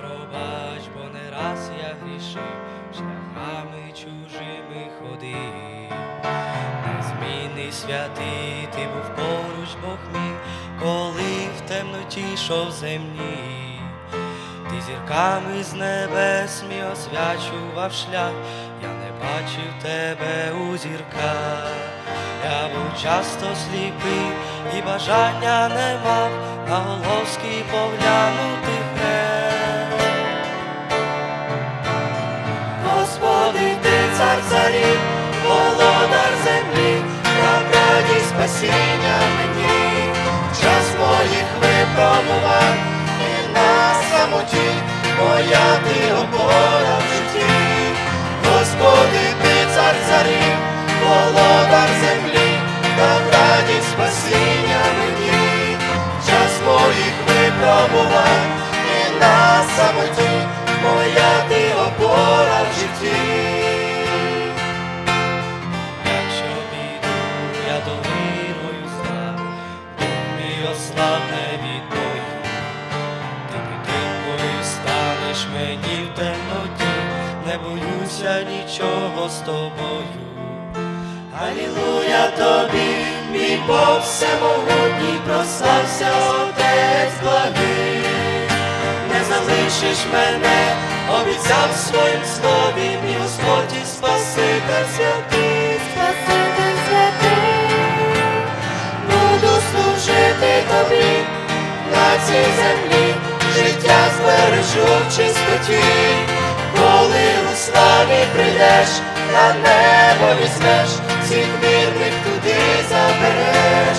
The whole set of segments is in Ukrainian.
пробач, бо не раз я грішив, шляхами чужими ходив, незмінний святий, ти був поруч Бог мій, коли в темноті йшов земні, ти зірками з небес мій освячував шлях, я не бачив тебе у зірках, я був часто сліпий і бажання не мав на Головський поглянути. Самоті, моя ти опора в житті. Якщо піду, я долиною знав, дух мій ослабне від бою, ти підтримкою станеш мені в темноті, не боюся нічого з тобою. Алілуя тобі, мій Бог всемогутній, прослався Отець благий залишиш мене, обіцяв своїм слові, мій Господь і Спаситель святий, Спаситель святий, буду служити тобі на цій землі, життя збережу в чистоті, коли у славі прийдеш, на небо візьмеш, всіх вірних туди забереш,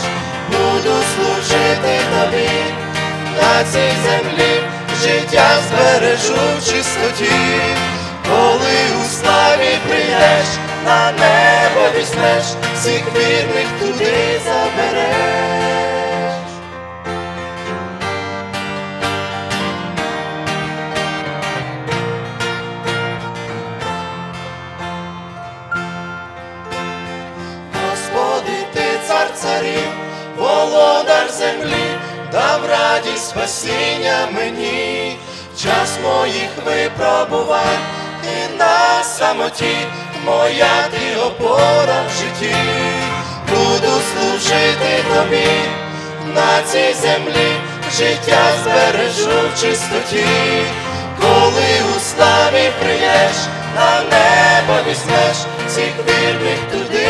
буду служити тобі на цій землі, життя збережу в чистоті, коли у славі прийдеш, на небо візьмеш, всіх вірних туди забереш. Господи, ти цар царів, володар землі, дав радість спасіння мені, час моїх випробувань і на самоті, моя ти опора в житті, буду служити тобі на цій землі, життя збережу в чистоті, коли у славі прийдеш, на небо візьмеш, всіх вірних туди